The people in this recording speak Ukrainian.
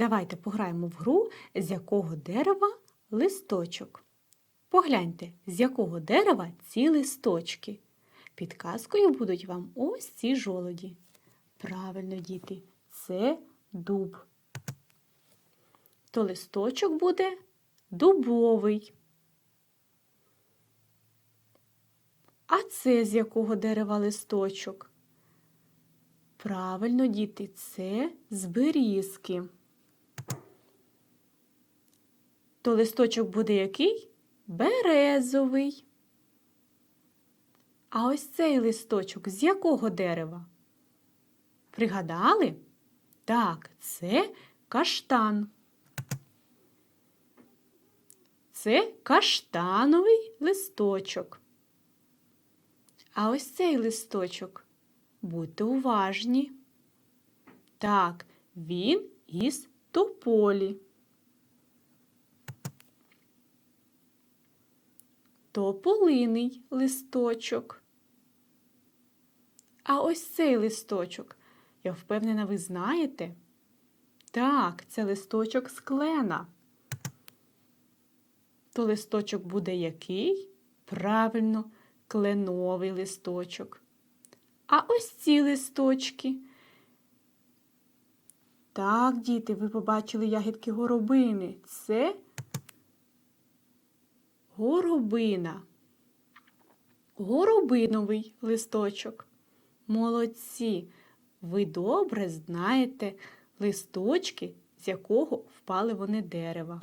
Давайте пограємо в гру, з якого дерева листочок. Погляньте, з якого дерева ці листочки. Підказкою будуть вам ось ці жолоді. Правильно, діти, це дуб. То листочок буде дубовий. А це з якого дерева листочок? Правильно, діти, це з берізки. То листочок буде який? Березовий. А ось цей листочок з якого дерева? Пригадали? Так, це каштан. Це каштановий листочок. А ось цей листочок. Будьте уважні. Так, він із тополі. Тополиний листочок. А ось цей листочок, я впевнена, ви знаєте? Так, це листочок з клена. То листочок буде який? Правильно, кленовий листочок. А ось ці листочки. Так, діти, ви побачили ягідки горобини. Це горобина. Горобиновий листочок. Молодці. Ви добре знаєте листочки, з якого впали вони дерева.